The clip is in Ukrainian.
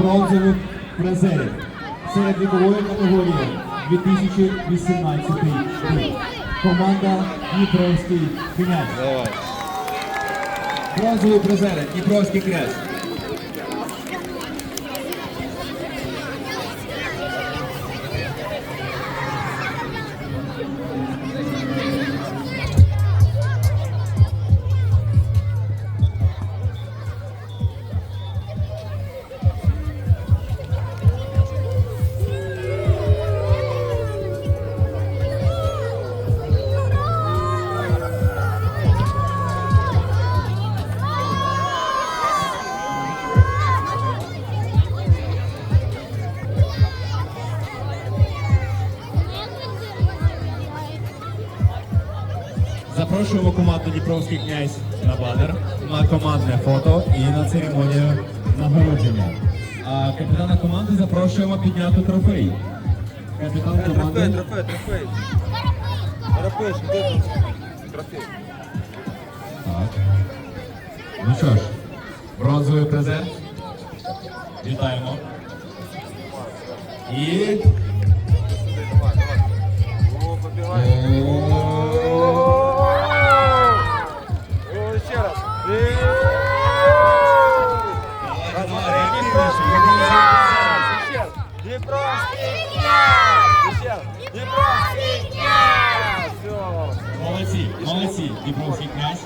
бронзових призерів серед вікової категорії 2018 рік. Команда Дніпровський князь. Бронзовий Бронзові призери Дніпровський князь. Запрошуємо команду Дніпровський князь на банер, на командне фото і на церемонію нагородження. А капітана команди запрошуємо підняти трофей. Капітан команди трофей, трофей. Трофей? Трофей. Так. Ну що ж, бронзовий презент. Вітаємо. І. Дніпровський князь! Молодці, молодці, Дніпровський князь.